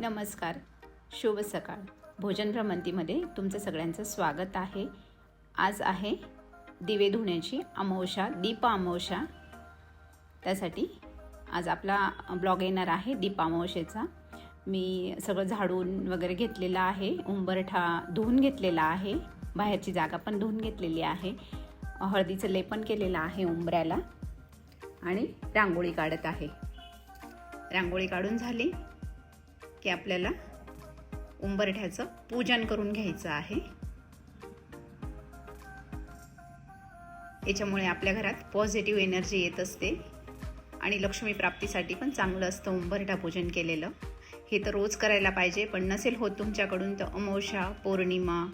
नमस्कार. शुभ सकाळ. भोजन भ्रमंतीमध्ये तुमचं सगळ्यांचं स्वागत आहे. आज आहे दिवे धुण्याची अमावशा दीप अमावशा त्यासाठी आज आपला ब्लॉग येणार आहे दीप अमावशेचा मी सगळं झाडून वगैरे घेतलेलं आहे उंबरठा धुवून घेतलेला आहे बाहेरची जागा पण धुवून घेतलेली आहे. हळदीचं लेपन केलेलं आहे उंबऱ्याला आणि रांगोळी काढत आहे. रांगोळी काढून झाली. की आपल्याला उंबरठ्याचं पूजन करून घ्यायचं आहे. याच्यामुळे आपल्या घरात पॉझिटिव्ह एनर्जी येत असते. आणि लक्ष्मी प्राप्तीसाठी पण चांगलं असतं उंबरठा पूजन केलेलं. हे तर रोज करायला पाहिजे पण नसेल होत तुमच्याकडून तर अमावस्या पौर्णिमा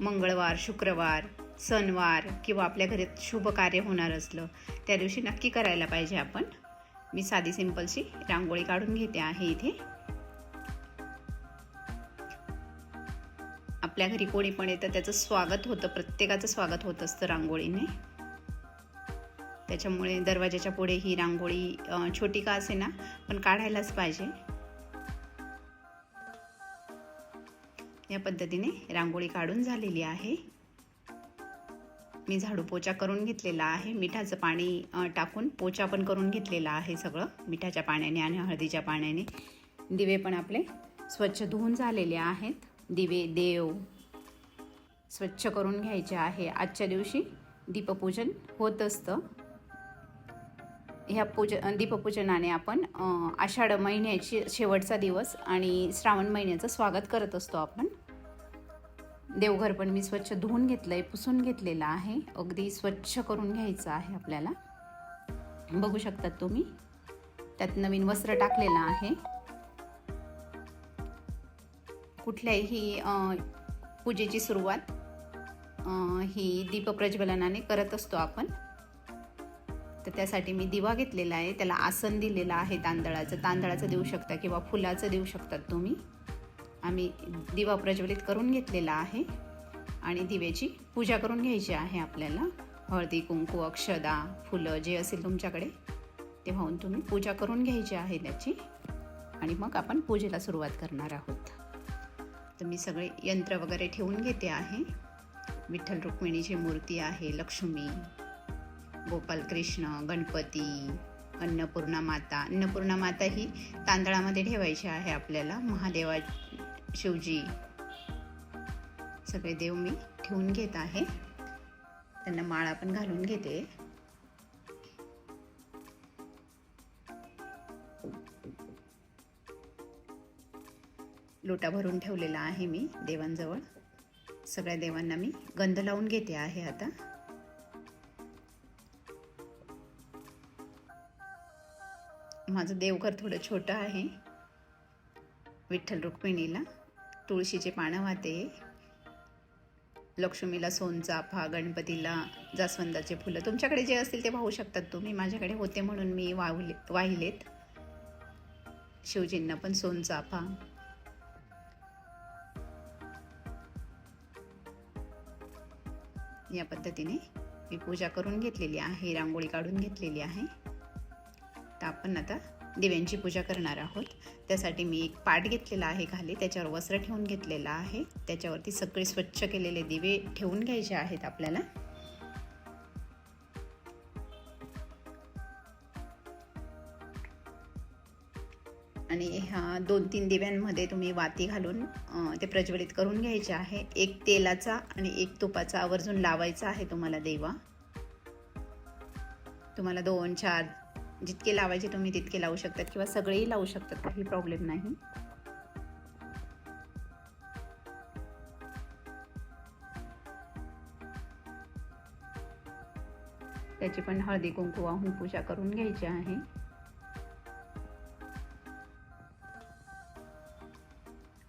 मंगळवार शुक्रवार सणवार किंवा आपल्या घरात शुभ कार्य होणार असलं त्या दिवशी नक्की करायला पाहिजे आपण. मी साधी सिंपलशी रांगोळी काढून घेते आहे इथे. आपल्या घरी कोणी पण येतं त्याचं स्वागत होतं प्रत्येकाचं स्वागत होत असतं रांगोळीने. त्याच्यामुळे दरवाजाच्या पुढे ही रांगोळी छोटी का असे ना पण काढायलाच पाहिजे. या पद्धतीने रांगोळी काढून झालेली आहे. मी झाडू पोचा करून घेतलेला आहे. मिठाचं पाणी टाकून पोचा पण करून घेतलेला आहे सगळं मिठाच्या पाण्याने आणि हळदीच्या पाण्याने. दिवे पण आपले स्वच्छ धुवून झालेले आहेत. दिवे देव स्वच्छ करून घ्यायचे आहे. आजच्या दिवशी दीपपूजन होत असतं. ह्या पूज दीपपूजनाने आपण आषाढ महिन्याची शेवटचा दिवस आणि श्रावण महिन्याचं स्वागत करत असतो आपण. देवघर पण मी स्वच्छ धुवून आहे पुसून घेतलेलं आहे. अगदी स्वच्छ करून घ्यायचं आहे आपल्याला. बघू शकतात तुम्ही त्यात नवीन वस्त्र टाकलेलं आहे. कुठल्याही पूजेची सुरुवात ही दीपप्रज्वलनाने करत असतो आपण. तर त्यासाठी मी दिवा घेतलेला आहे त्याला आसन दिलेलं आहे तांदळाचं. तांदळाचं देऊ शकता किंवा फुलाचं देऊ शकतात तुम्ही. आम्ही दिवा प्रज्वलित करून घेतलेला आहे आणि दिव्याची पूजा करून घ्यायची आहे आपल्याला. हळदी कुंकू अक्षदा फुलं जे असेल तुमच्याकडे ते वाहून तुम्ही पूजा करून घ्यायची आहे त्याची. आणि मग आपण पूजेला सुरुवात करणार आहोत. तर मी सगळे यंत्र वगैरे ठेवून घेते आहे. विठ्ठल रुक्मिणीची मूर्ती आहे लक्ष्मी गोपाल कृष्ण गणपती अन्नपूर्णा माता. अन्नपूर्णा माता ही तांदळामध्ये ठेवायची आहे आपल्याला. महादेवा शिवजी सगळे देव मी ठेवून घेत आहे. त्यांना माळा पण घालून घेते. लोटा भरून ठेवलेला आहे मी देवांजवळ. सगळ्या देवांना मी गंध लावून घेते आहे आता. माझं देवघर थोडं छोटं आहे. विठ्ठल रुक्मिणीला. तुळशीचे पानं वाहते. लक्ष्मीला सोनचाफा गणपतीला जास्वंदाचे फुलं. तुमच्याकडे जे असतील ते वाहू शकतात तुम्ही. माझ्याकडे होते म्हणून मी वाहले वाहिलेत. शिवजींना पण सोनचाफा या पद्धतीने मी पूजा करून घेतलेली आहे रांगोळी काढून घेतलेली आहे. तर आपण आता दिव्यांची पूजा करणार आहोत. त्यासाठी मी एक पाट घेतलेला आहे खाली त्याच्यावर वस्त्र ठेवून घेतलेलं आहे. त्याच्यावरती सगळे स्वच्छ केलेले दिवे ठेवून घ्यायचे आहेत आपल्याला. दोन तीन दिव्यांमध्ये तुम्ही वाती घालून ते प्रज्वलित करून घ्यायचे आहे. एक तेलाचा आणि एक तुपाचा आवर्जून लावायचा आहे तुम्हाला देवा. तुम्हाला दोन चार जितके लावायचे तुम्ही तितके लावू शकतात किंवा सगळेही लावू शकतात काही प्रॉब्लेम नाही. त्याची पण हळदी कुंकू वाहून पूजा करून घ्यायची आहे.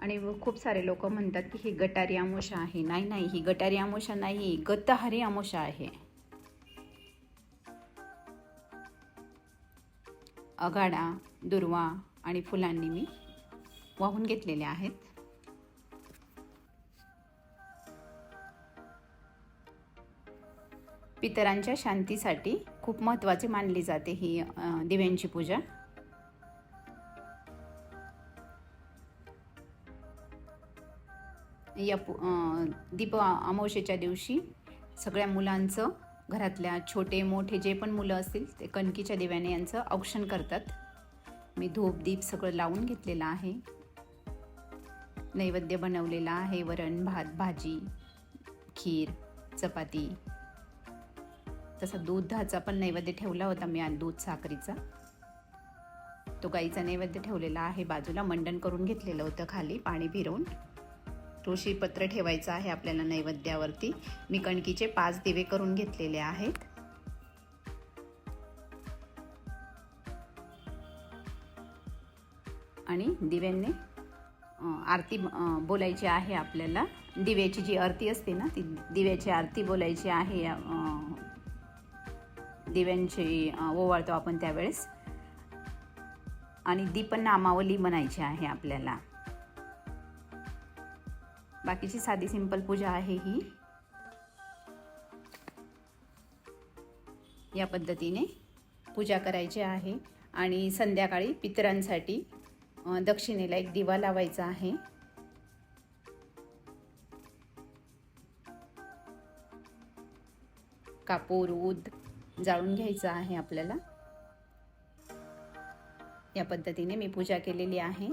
आणि खूप सारे लोक म्हणतात की ही गटारी आमोशा आहे. नाही नाही ही गटारी आमोशा नाही गतहारी आमोशा आहे. अगाडा दुर्वा आणि फुलांनी मी वाहून घेतलेले आहेत. पितरांच्या शांतीसाठी खूप महत्त्वाची मानली जाते ही दिव्यांची पूजा. या पु दीप अमावस्येच्या दिवशी सगळ्या मुलांचं घरातल्या छोटे मोठे जे पण मुलं असतील ते कणकीच्या दिव्याने यांचं औक्षण करतात. मी धूप दीप सगळं लावून घेतलेलं आहे. नैवेद्य बनवलेला आहे वरण भात भाजी खीर चपाती. तसा दुधाचा पण नैवेद्य ठेवला होता मी आज दूध साखरीचा. तो गाईचा नैवेद्य ठेवलेला आहे बाजूला मंडण करून घेतलेलं होतं खाली पाणी फिरवून. तुळशीपत्र ठेवायचं आहे आपल्याला नैवेद्यावरती. मी कणकीचे पाच दिवे करून घेतलेले आहेत. आणि दिव्यांनी आरती बोलायची आहे आपल्याला. दिव्याची जी आरती असते ना ती दिव्याची आरती बोलायची आहे दिव्यांची ओवाळतो आपण त्यावेळेस. आणि दीपनामावली म्हणायची आहे आपल्याला. बाकीची साधी सिंपल पूजा आहे ही. या पद्धतीने पूजा करायची आहे आणि संध्याकाळी पितरांसाठी दक्षिणेला एक दिवा लावायचा आहे. कापूर ऊद जाळून घ्यायचं आहे आपल्याला. या पद्धतीने मी पूजा केलेली आहे.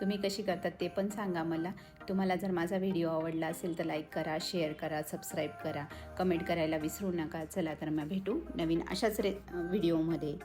तुम्ही कशी करतात ते पण सांगा मला. तुम्हाला जर माझा व्हिडिओ आवडला असेल तर लाईक करा शेअर करा सबस्क्राईब करा. कमेंट करायला विसरू नका. चला तर मग भेटू नवीन अशाच रे व्हिडिओमध्ये